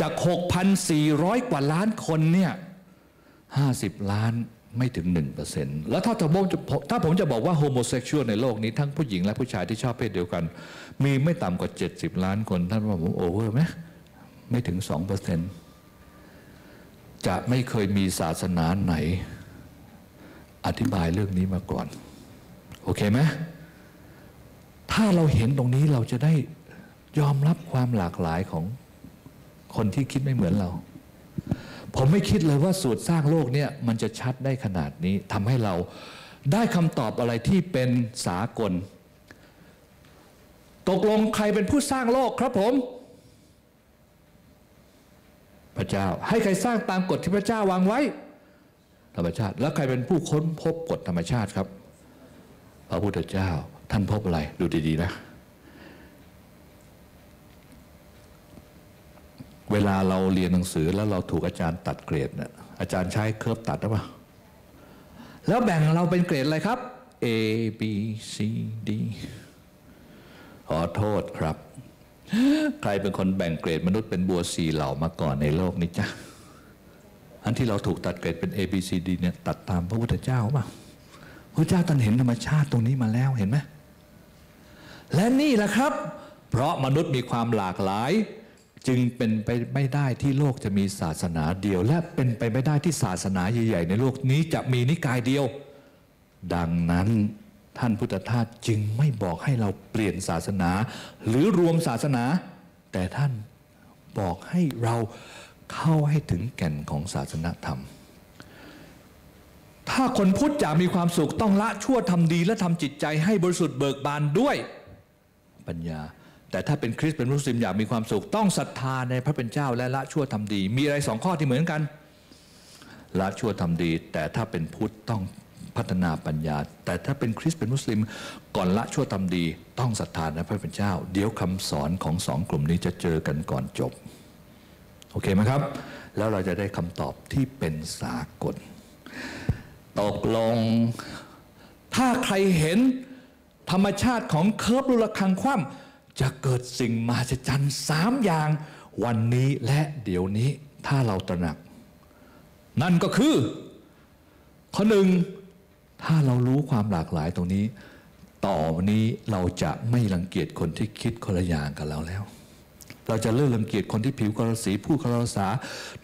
จาก 6,400 กว่าล้านคนเนี่ย50 ล้านไม่ถึง 1%แล้วถ้าผมจะถ้าผมจะบอกว่าโฮโมเซ็กชวลในโลกนี้ ทั้งผู้หญิงและผู้ชายที่ชอบเพศเดียวกัน มีไม่ต่ำกว่า 70 ล้านคน ท่านว่าผมโอเวอร์ไหมไม่ถึง 2%จะไม่เคยมีศาสนาไหน อธิบายเรื่องนี้มาก่อน โอเคไหมถ้าเราเห็นตรงนี้เราจะได้ยอมรับความหลากหลายของ คนที่คิดไม่เหมือนเรา ผมไม่คิดเลยว่าสูตรสร้างโลกเนี่ยมันจะชัดได้ขนาดนี้ทำให้เราได้คำตอบอะไรที่เป็นสากล ตกลงใครเป็นผู้สร้างโลกครับผม พระเจ้าให้ใครสร้างตามกฎที่พระเจ้าวางไว้ ธรรมชาติ แล้วใครเป็นผู้ค้นพบกฎธรรมชาติครับ พระพุทธเจ้าท่านพบอะไรดูดีๆนะเว ลาเราเรียนหนังสือแล้วเราถูกอาจารย์ตัดเกรดเนี่ยอาจารย์ใช้เครือบตัดหรือเปล่าแล้วแบ่งเราเป็นเกรดอะไรครับ A B C D ขอโทษครับ ใครเป็นคนแบ่งเกรดมนุษย์เป็นบัวสีเหล่ามาก่อนในโลกนี้จ้ะอันที่เราถูกตัดเกรดเป็น A B C D เนี่ยตัดตามพระพุทธเจ้าป่ะพระเจ้าท่านเห็นธรรมชาติตรงนี้มาแล้วเห็นไหมและนี่แหละครับ เพราะมนุษย์มีความหลากหลาย จึงเป็นไปไม่ได้ที่โลกจะมีศาสนาเดียว และเป็นไปไม่ได้ที่ศาสนาใหญ่ๆ ในโลกนี้จะมีนิกายเดียว ดังนั้นท่านพุทธทาสจึงไม่บอกให้เราเปลี่ยนศาสนา หรือรวมศาสนา แต่ท่านบอกให้เราเข้าให้ถึงแก่นของศาสนาธรรม ถ้าคนพุทธจะมีความสุขต้องละชั่วทำดีและทำจิตใจให้บริสุทธิ์เบิกบานด้วยปัญญา แต่ถ้าเป็นคริสต์เป็นมุสลิมอยากมีความสุข ต้องศรัทธาในพระเป็นเจ้าและละชั่วทำดี มีอะไรสองข้อที่เหมือนกันละชั่วทำดี แต่ถ้าเป็นพุทธต้องพัฒนาปัญญา แต่ถ้าเป็นคริสต์เป็นมุสลิม ก่อนละชั่วทำดี ต้องศรัทธาในพระเป็นเจ้า เดี๋ยวคำสอนของสองกลุ่มนี้จะเจอกันก่อนจบโอเคไหมครับ แล้วเราจะได้คำตอบที่เป็นสากล ตกลง ถ้าใครเห็นธรรมชาติของเคิร์ฟลูระคังคว่ำ จะเกิดสิ่งมหัศจรรย์สามอย่างวันนี้และเดี๋ยวนี้ถ้าเราตระหนัก นั่นก็คือ ข้อหนึ่งถ้าเรารู้ความหลากหลายตรงนี้ ต่อวันนี้เราจะไม่รังเกียจคนที่คิดคนละอย่างกับเราแล้ว เราจะเลิกรังเกียจคนที่ผิวกรสีผู้ครภาษา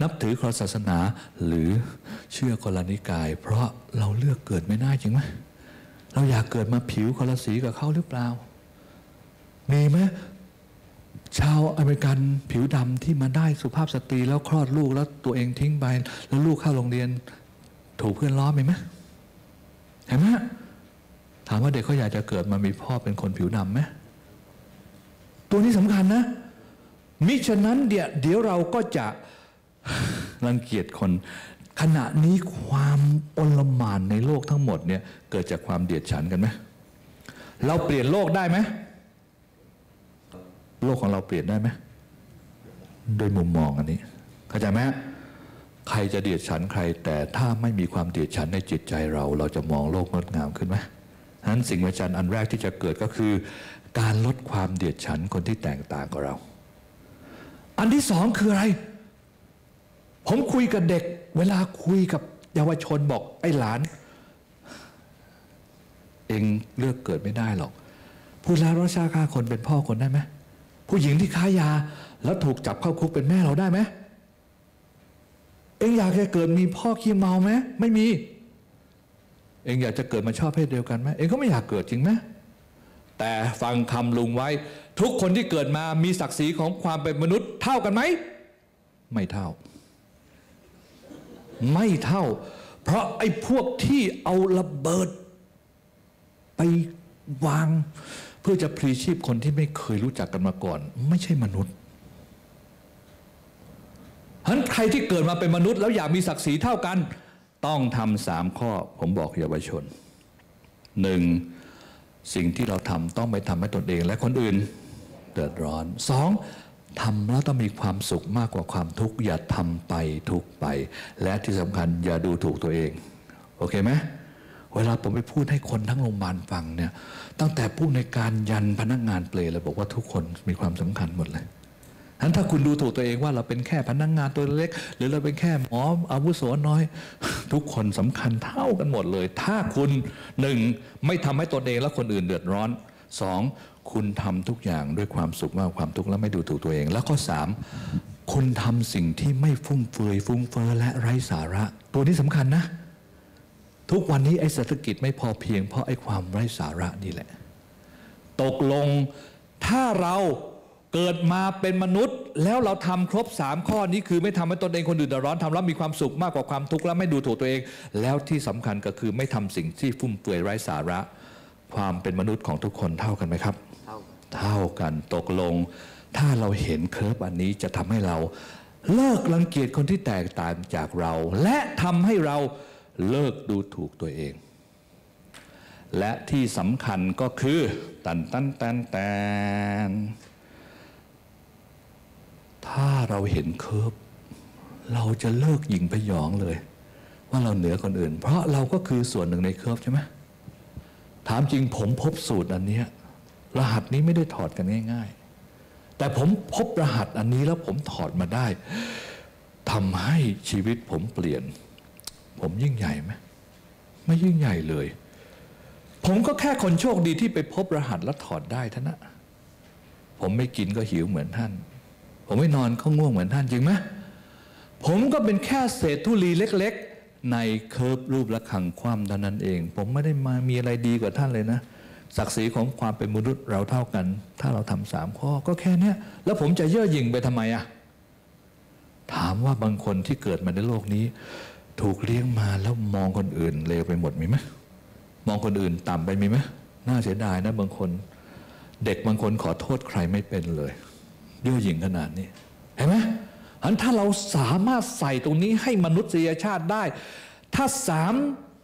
นับถือครศาสนา หรือเชื่อคนละนิกาย เพราะเราเลือกเกิดไม่ได้จริงไหมเราอยากเกิดมาผิวคนละสีกับเขาหรือเปล่า มีไหมชาวอเมริกันผิวดำที่มาได้สุภาพสตรีแล้วคลอดลูกแล้วตัวเองทิ้งไปแล้วลูกเข้าโรงเรียน ถูกเพื่อนล้อมีไหมเห็นไหมถามว่าเด็กเขาอยากจะเกิดมามีพ่อเป็นคนผิวดำไหมตัวนี้สำคัญนะ มิฉะนั้นเดี๋ยวเดี๋ยวเราก็จะรังเกียจคน ขณะนี้ความอลหม่านในโลกทั้งหมดเนี่ยเกิดจากความเดียดฉันกันไหมเราเปลี่ยนโลกได้ไหม โลกของเราเปลี่ยนได้ไหมโดยมุมมองอันนี้ เข้าใจไหมใครจะเดียดฉันใคร แต่ถ้าไม่มีความเดียดฉันในจิตใจเรา เราจะมองโลกงดงามขึ้นไหมนั้นสิ่งวิจารณ์อันแรกที่จะเกิดก็คือ การลดความเดียดฉันคนที่แตกต่างกับเรา อันที่สองคืออะไร ผมคุยกับเด็ก เวลาคุยกับเยาวชนบอกไอ้หลาน เองเลือกเกิดไม่ได้หรอกผู้ร้ายราชาฆ่าคนเป็นพ่อคนได้ไหม ผู้หญิงที่ค้ายา แล้วถูกจับเข้าคุกเป็นแม่เราได้ไหมเอ็งอยากจะเกิดมีพ่อขี้เมาไหมไม่มี เอ็งอยากจะเกิดมาชอบเพศเดียวกันไหมเอ็งก็ไม่อยากเกิดจริงไหมแต่ฟังคำลุงไว้ ทุกคนที่เกิดมามีศักดิ์ศรีของความเป็นมนุษย์เท่ากันไหม ไม่เท่า ไม่เท่า เพราะไอ้พวกที่เอาระเบิด ไปวาง เพื่อจะพลีชีพคนที่ไม่เคยรู้จักกันมาก่อน ไม่ใช่มนุษย์ฉะนั้นใครที่เกิดมาเป็นมนุษย์ แล้วอยากมีศักดิ์ศรีเท่ากัน ต้องทำสามข้อผมบอกเยาวชนหนึ่งสิ่งที่เราทำต้องไม่ทำให้ตนเองและคนอื่นเดือดร้อนสองทำแล้วต้องมีความสุขมากกว่าความทุกข์อย่าทำไปทุกไป และที่สำคัญอย่าดูถูกตัวเอง โอเคไหม เวลาผมไปพูดให้คนทั้งโรงพยาบาลฟังเนี่ย ตั้งแต่ผู้ในการยันพนักงานเปลเลยบอกว่าทุกคนมีความสำคัญหมดเลยฉะนั้นถ้าคุณดูถูกตัวเองว่าเราเป็นแค่พนักงงานตัวเล็ก หรือเราเป็นแค่หมออาวุโสน้อย ทุกคนสำคัญเท่ากันหมดเลย ถ้าคุณหนึ่งไม่ทำให้ตนเองและคนอื่นเดือดร้อนสองคุณทำทุกอย่างด้วยความสุขมากความทุกข์และไม่ดูถูกตัวเอง แล้วก็สามคุณทำสิ่งที่ไม่ฟุ่มเฟือยฟุ้งเฟ้อและไร้สาระ ตัวนี้สำคัญนะ ทุกวันนี้ไอ้เศรษฐกิจไม่พอเพียง เพราะไอ้ความไร้สาระนี่แหละ ตกลงถ้าเราเกิดมาเป็นมนุษย์ แล้วเราทำครบสามข้อนี้คือไม่ทำให้ตนเองคนอื่นเดือดร้อนทำแล้วมีความสุขมากกว่าความทุกข์และไม่ดูถูกตัวเอง แล้วที่สำคัญก็คือไม่ทำสิ่งที่ฟุ่มเฟือยไร้สาระ ความเป็นมนุษย์ของทุกคนเท่ากันไหมครับ เท่าเท่ากันตกลง ถ้าเราเห็นเคอร์ฟอันนี้จะทำให้เรา เลิกรังเกียจคนที่แตกต่างจากเรา และทำให้เรา เลิกดูถูกตัวเอง และที่สำคัญก็คือ ตันตันตันตันถ้าเราเห็นเคอร์ฟเราจะเลิกยิงพยองเลย ว่าเราเหนือคนอื่น เพราะเราก็คือส่วนหนึ่งในเคอร์ฟใช่ไหมถามจริงผมพบสูตรอันนี้รหัสนี้ไม่ได้ถอดกันง่าย ๆ แต่ผมพบรหัสอันนี้แล้วผมถอดมาได้ทำให้ชีวิตผมเปลี่ยน ผมยิ่งใหญ่ไหมไม่ยิ่งใหญ่เลย ผมก็แค่คนโชคดีที่ไปพบรหัสแล้วถอดได้ท่านั้นผมไม่กินก็หิวเหมือนท่าน ผมไม่นอนก็ง่วงเหมือนท่านจริงไหมผมก็เป็นแค่เศษธุลีเล็ก ๆ ในเคิร์ฟรูประฆังคว่ำเท่านั้นเอง ผมไม่ได้มามีอะไรดีกว่าท่านเลยนะศักดิ์ศรีของความเป็นมนุษย์เราเท่ากัน ถ้าเราทำสามข้อก็แค่เนี้ยแล้วผมจะเย่อหยิ่งไปทำไมอะถามว่าบางคนที่เกิดมาในโลกนี้ ถูกเลี้ยงมาแล้วมองคนอื่นเลวไปหมดมีไหมมองคนอื่นต่ำไปมีไหมน่าเสียดายนะบางคน เด็กบางคนขอโทษใครไม่เป็นเลยเย่อหยิ่งขนาดนี้ เห็นไหมอันถ้าเราสามารถใส่ตรงนี้ให้มนุษยชาติได้ ถ้าสาม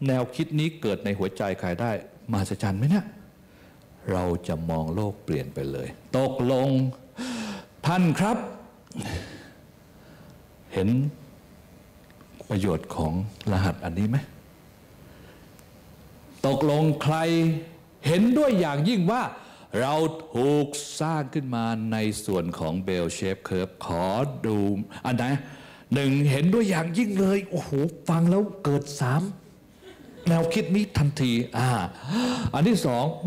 แนวคิดนี้เกิดในหัวใจใครได้ มาสจันไหมเนี่ยเราจะมองโลกเปลี่ยนไปเลย ตกลงท่านครับ เห็น ประโยชน์ของรหัสอันนี้ไหมตกลงใครเห็นด้วยอย่างยิ่งว่าเราถูกสร้างขึ้นมาในส่วนของเบลเชฟเคิร์ฟขอดูอันไหนหนึ่งเห็นด้วยอย่างยิ่งเลย โอ้โห ฟังแล้วเกิดสามแนวคิดนี้ทันที อ่า อันที่สองอ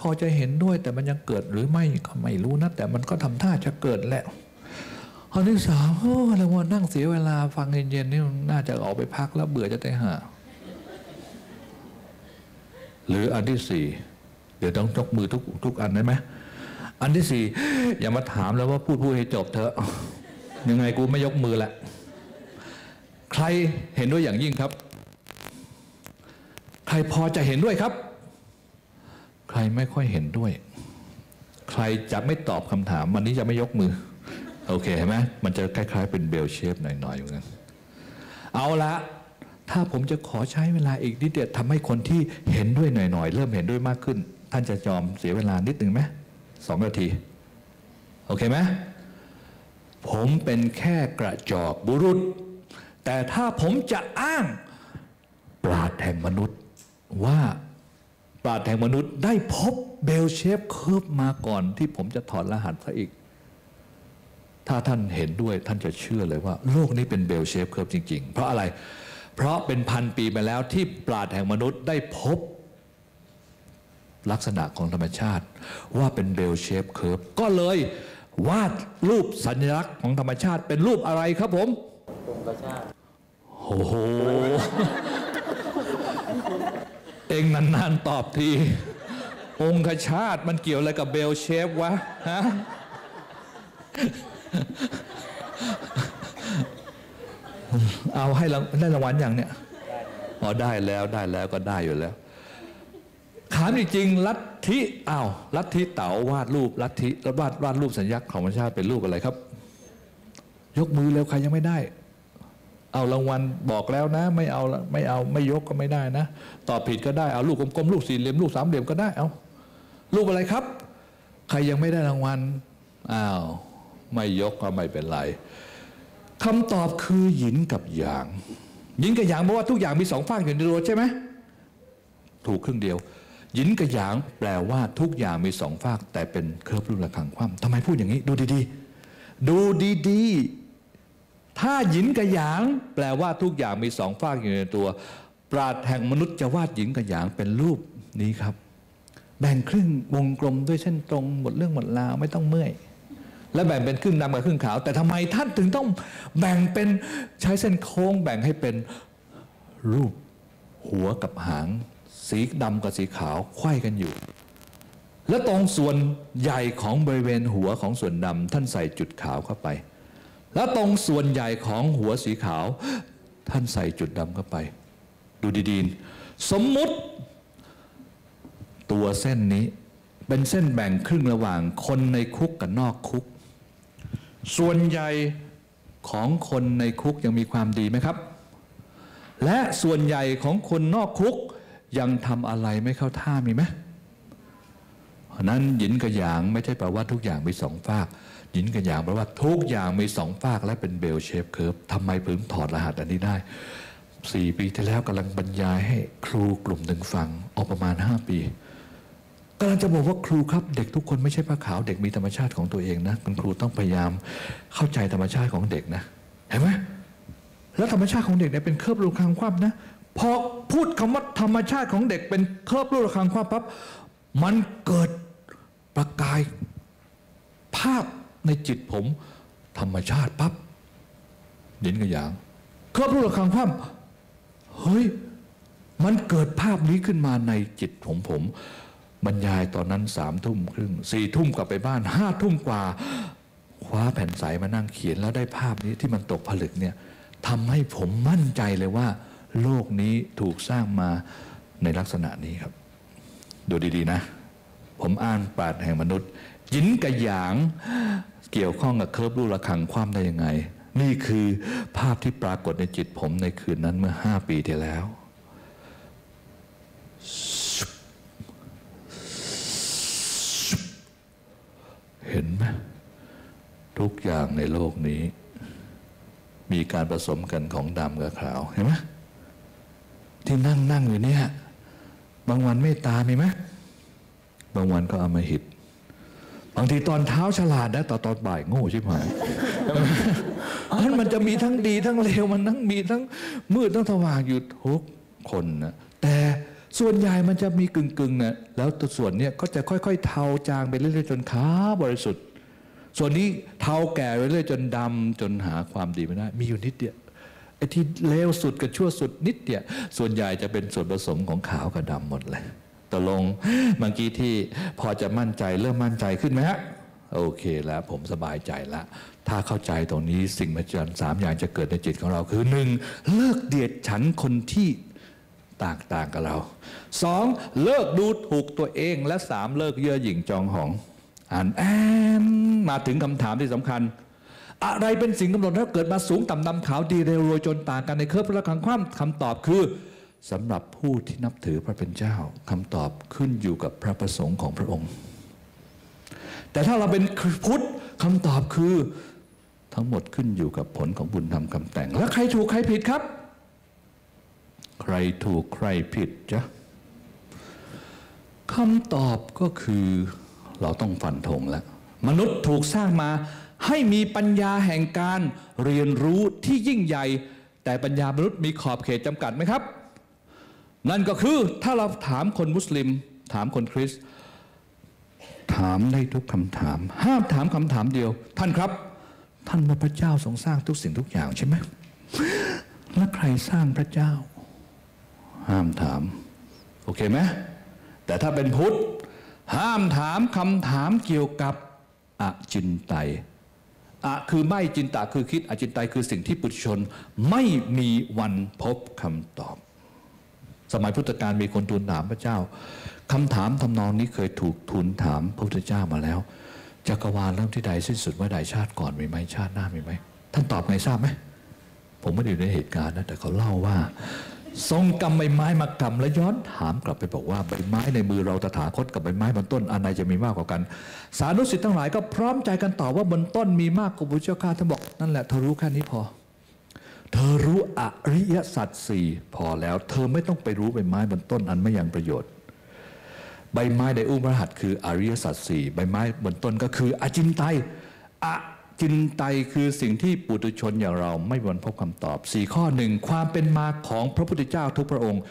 พอจะเห็นด้วยแต่มันยังเกิดหรือไม่ก็ไม่รู้นะ แต่มันก็ทำท่าจะเกิดแหละ อันที่สามโอ้เราว่านั่งเสียเวลาฟังเย็นๆนี่น่าจะออกไปพักแล้วเบื่อจะได้หาหรืออันที่สี่เดี๋ยวต้องยกมือทุกทุกอันได้ไหมอันที่สี่อย่ามาถามแล้วว่าพูดพูดให้จบเถอะยังไงกูไม่ยกมือแหละ ใครเห็นด้วยอย่างยิ่งครับ ใครพอจะเห็นด้วยครับ ใครไม่ค่อยเห็นด้วย ใครจะไม่ตอบคำถาม วันนี้จะไม่ยกมือ โอเคเห็นไหมมันจะคล้าย ๆ เป็นเบลเชฟหน่อยๆเหมือนกันเอาละถ้าผมจะขอใช้เวลาอีกนิดเดียวทำให้คนที่เห็นด้วยหน่อยๆ เริ่มเห็นด้วยมากขึ้น ท่านจะยอมเสียเวลานิดหนึ่งไหมสองนาที โอเคไหมผมเป็นแค่กระจอกบุรุษ แต่ถ้าผมจะอ้างปราดแห่งมนุษย์ว่าปราดแห่งมนุษย์ได้พบเบลเชฟเคิร์ฟมาก่อนที่ผมจะถอดรหัสซะอีก ถ้าท่านเห็นด้วยท่านจะเชื่อเลยว่า โลกนี้เป็นเบลเชฟเคิร์ฟจริง ๆ เพราะอะไร เพราะเป็นพันปีมาแล้วที่ปราดแห่งมนุษย์ได้พบ ลักษณะของธรรมชาติ ว่าเป็นเบลเชฟเคิร์ฟก็เลยวาดรูปสัญลักษณ์ของธรรมชาติ เป็นรูปอะไรครับผมองค์พระชาติโอ้โหเองนานๆตอบที องคชาติมันเกี่ยวอะไรกับเบลเชฟวะฮะ เอาให้รางได้รางวัลอย่างเนี้ยอ๋อได้แล้วได้แล้วก็ได้อยู่แล้วถามจริงๆลัทธิอ้าวลัทธิเต๋าวาดรูปลัทธิวาดวาดรูปสัญลักษณ์ของธรรมชาติเป็นรูปอะไรครับ ยกมือเร็วใครยังไม่ได้ เอารางวัลบอกแล้วนะ ไม่เอาละไม่เอาไม่ยกก็ไม่ได้นะตอบผิดก็ได้เอาลูกกลมๆลูกสี่เหลี่ยมลูกสามเหลี่ยมก็ได้เอารูปอะไรครับ ใครยังไม่ได้รางวัลอ้าว ไม่ยกก็ไม่เป็นไรคำตอบคือหยินกับหยางหยินกับหยางเพราะว่าทุกอย่างมีสองฝั่งอยู่ในตัวใช่ไหมถูกครึ่งเดียวหยินกับหยางแปลว่าทุกอย่างมีสองฝาก แต่เป็นเคอร์ฟรูประคังคว่ำทำไมพูดอย่างนี้ ดูดีๆ ดูดีๆ ถ้าหยินกับหยาง แปลว่าทุกอย่างมีสองฝากอยู่ในตัว ปราดแห่งมนุษย์จะวาดหญิงกับหยางเป็นรูปนี้ครับ แบ่งครึ่งวงกลมด้วยเส้นตรงหมดเรื่องหมดราวไม่ต้องเมื่อย และแบ่งเป็นครึ่งดำกับครึ่งขาว แต่ทำไมท่านถึงต้องแบ่งเป็นใช้เส้นโค้งแบ่งให้เป็นรูปหัวกับหาง สีดำกับสีขาวไขว้กันอยู่ และตรงส่วนใหญ่ของบริเวณหัวของส่วนดำท่านใส่จุดขาวเข้าไป แล้วตรงส่วนใหญ่ของหัวสีขาว ท่านใส่จุดดำเข้าไป ดูดีๆ สมมุติ ตัวเส้นนี้เป็นเส้นแบ่งครึ่งระหว่างคนในคุกกับนอกคุก ส่วนใหญ่ของคนในคุกยังมีความดีไหมครับ และส่วนใหญ่ของคนนอกคุกยังทำอะไรไม่เข้าท่ามีไหมนั้นหยินกับหยางไม่ใช่แปลว่าทุกอย่างมีสองฝากหยินกับหยางแปลว่าทุกอย่างมีสองฝากและเป็นเบลเชฟเคิร์ฟทำไมถึงถอดรหัสอันนี้ได้สี่ปีที่แล้วกำลังบรรยายให้ครูกลุ่มหนึ่งฟังออกประมาณห้าปี กำลังจะบอกว่าครูครับเด็กทุกคนไม่ใช่ผ้าขาวเด็กมีธรรมชาติของตัวเองนะคุณครูต้องพยายามเข้าใจธรรมชาติของเด็กนะเห็นไหมแล้วธรรมชาติของเด็กเนี่ยเป็นเครือบรูคังคว่ำนะพอพูดคำว่าธรรมชาติของเด็กเป็นเครือบรูคังคว่ำปั๊บมันเกิดประกายภาพในจิตผม ธรรมชาติปั๊บเด่นกับอย่างเครือบรูคังคว่ำเฮ้ยมันเกิดภาพนี้ขึ้นมาในจิตผมผม บรรยายตอนนั้นสามทุ่มครึ่งสี่ทุ่มกลับไปบ้านห้าทุ่มกว่าคว้าแผ่นใสมานั่งเขียนแล้วได้ภาพนี้ที่มันตกผลึกเนี่ยทำให้ผมมั่นใจเลยว่า โลกนี้ถูกสร้างมาในลักษณะนี้ครับ ดูดีๆนะ ผมอ่านปราดแห่งมนุษย์ยินกับหยางเกี่ยวข้องกับเคิร์ฟรูระคังความได้ยังไง นี่คือภาพที่ปรากฏในจิตผมในคืนนั้นเมื่อห้าปีที่แล้ว เห็นไหมทุก อย่างในโลกนี้ มีการผสมกันของดำกับขาวเห็นไหมที่นั่งนั่งอยู่เนี่ยบางวันเมตตามีไหมบางวันก็เอามาหิดบางทีตอนเท้าฉลาดนะแตอนตอนบ่ายโง่ใชิบหายนั้นมันจะมีทั้งดีทั้งเลวมันทั้งมีทั้งมืดทั้งสว่างอยู่ทุกคนนะแต่ส่วนใหญ่มันจะมีกึ่งๆนะแล้วตัวส่วนเนี้ยก็จะค่อย ๆ เทาจางไปเรื่อยๆจนขาวบริสุทธิ์ ส่วนนี้เทาแก่ไปเรื่อยจนดำจนหาความดีไม่ได้ มีอยู่นิดเดียวไอ้ที่เลวสุดกับชั่วสุดนิดเดียวส่วนใหญ่จะเป็นส่วนผสมของขาวกับดำหมดเลยตกลงเมื่อกี้ที่พอจะมั่นใจเริ่มมั่นใจขึ้นไหมฮะโอเคแล้วผมสบายใจละ ถ้าเข้าใจตรงนี้สิ่งมหัศจรรย์สามอย่างจะเกิดในจิตของเราคือหนึ่งเลิกเดียดฉันคนที่ต่างต่างกับเราสองเลิกดูถูกตัวเองและสามเลิกเย่อหยิ่งจองหอง อ่านแอนมาถึงคำถามที่สำคัญ อะไรเป็นสิ่งกำหนดแล้วเกิดมาสูงต่ำดำขาวดีเร็วรวยจนต่างกันในเครือพระคังความคำตอบคือสำหรับผู้ที่นับถือพระเป็นเจ้าคำตอบขึ้นอยู่กับพระประสงค์ของพระองค์ แต่ถ้าเราเป็นพุทธคำตอบคือทั้งหมดขึ้นอยู่กับผลของบุญธรรมคำแต่ง แล้วใครถูกใครผิดครับ ใครถูกใครผิดจ๊ะคำตอบก็คือ เราต้องฟันธงแล้ว มนุษย์ถูกสร้างมาให้มีปัญญาแห่งการเรียนรู้ที่ยิ่งใหญ่ แต่ปัญญามนุษย์มีขอบเขตจำกัดไหมครับ นั่นก็คือถ้าเราถามคนมุสลิม ถามคนคริสตถามได้ทุกคำถาม ห้ามถามคำถามเดียว ท่านครับ ท่านว่าพระเจ้าทรงสร้างทุกสิ่งทุกอย่างใช่ไหมแล้วใครสร้างพระเจ้า ห้ามถาม โอเคไหมแต่ถ้าเป็นพุทธ ห้ามถามคำถามเกี่ยวกับอจินไตยอะคือไม่จินตาคือคิดอจินไตยคือสิ่งที่ปุถุชนไม่มีวันพบคำตอบ สมัยพุทธกาลมีคนทูลถามพระเจ้าคำถามทำนองนี้เคยถูกทูลถามพระพุทธเจ้ามาแล้วจักรวาลเริ่มที่ใดสิ้นสุดเมื่อใดชาติก่อนมีไหมชาติหน้ามีไหมท่านตอบไงทราบไหมผมไม่ได้อยู่ในเหตุการณ์นะแต่เขาเล่าว่า ทรงกำใบไม้มากำแล้วย้อนถามกลับไปบอกว่าใบไม้ในมือเราตถาคตกับใบไม้บนต้นอันไหนจะมีมากกว่ากัน สานุสิทธิ์ทั้งหลายก็พร้อมใจกันตอบว่าบนต้นมีมากกว่าพระเจ้าข้าท่านบอกนั่นแหละเธอรู้แค่นี้พอ เธอรู้อริยสัจสี่พอแล้ว เธอไม่ต้องไปรู้ใบไม้บนต้นอันไม่ยังประโยชน์ ใบไม้ในอุ้มพระหัตถ์คืออริยสัจสี่ใบไม้บนต้นก็คืออจินไตยอ จินไตคือสิ่งที่ปุถุชนอย่างเราไม่วนพบคำตอบสี่ข้อหนึ่งความเป็นมาของพระพุทธเจ้าทุกพระองค์